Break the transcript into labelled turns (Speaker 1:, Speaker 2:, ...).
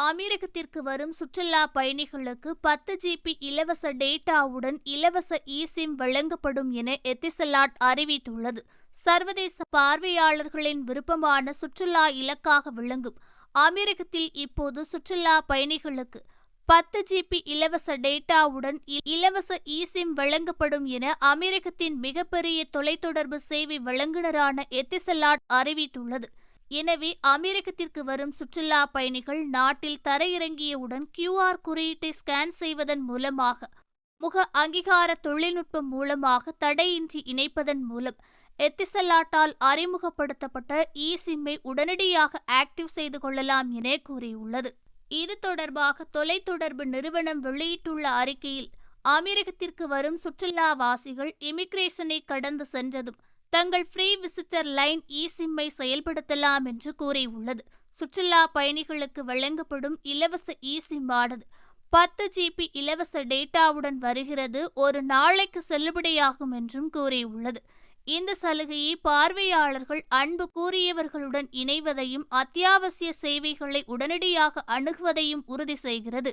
Speaker 1: அமீரகத்திற்கு வரும் சுற்றுலா பயணிகளுக்கு பத்து ஜிபி இலவச டேட்டாவுடன் இலவச இசிம் வழங்கப்படும் என எத்திசலாட் அறிவித்துள்ளது. சர்வதேச பார்வையாளர்களின் விருப்பமான சுற்றுலா இலக்காக விளங்கும். அமீரகத்தில் இப்போது சுற்றுலா பயணிகளுக்கு பத்து ஜிபி இலவச டேட்டாவுடன் இ- இலவச இசிம் வழங்கப்படும் என அமீரகத்தின் மிகப்பெரிய தொலைத்தொடர்பு சேவை வழங்குனரான எத்திசலாட் அறிவித்துள்ளது. எனவே அமீரகத்திற்கு வரும் சுற்றுலா பயணிகள் நாட்டில் தரையிறங்கியவுடன் கியூஆர் குறியீட்டை ஸ்கேன் செய்வதன் மூலமாக முக அங்கீகார தொழில்நுட்பம் மூலமாக தடையின்றி இணைப்பதன் மூலம் எத்திசல்லாட்டால் அறிமுகப்படுத்தப்பட்ட இ சிம்மை உடனடியாக ஆக்டிவ் செய்து கொள்ளலாம் என கூறியுள்ளது. இது தொடர்பாக தொலைத்தொடர்பு நிறுவனம் வெளியிட்டுள்ள அறிக்கையில் அமீரகத்திற்கு வரும் சுற்றுலாவாசிகள் இமிகிரேஷனை கடந்து சென்றதும் தங்கள் ஃப்ரீ விசிட்டர் லைன் இ சிம்மை செயல்படுத்தலாம் என்று கூறியுள்ளது. சுற்றுலா பயணிகளுக்கு வழங்கப்படும் இலவச இ சிம்மானது பத்து ஜிபி இலவச டேட்டாவுடன் வருகிறது. ஒரு நாளைக்கு செல்லுபடியாகும் என்றும் கூறியுள்ளது. இந்த சலுகையை பார்வையாளர்கள் அன்பு கூறியவர்களுடன் இணைவதையும் அத்தியாவசிய சேவைகளை உடனடியாக அணுகுவதையும் உறுதி செய்கிறது.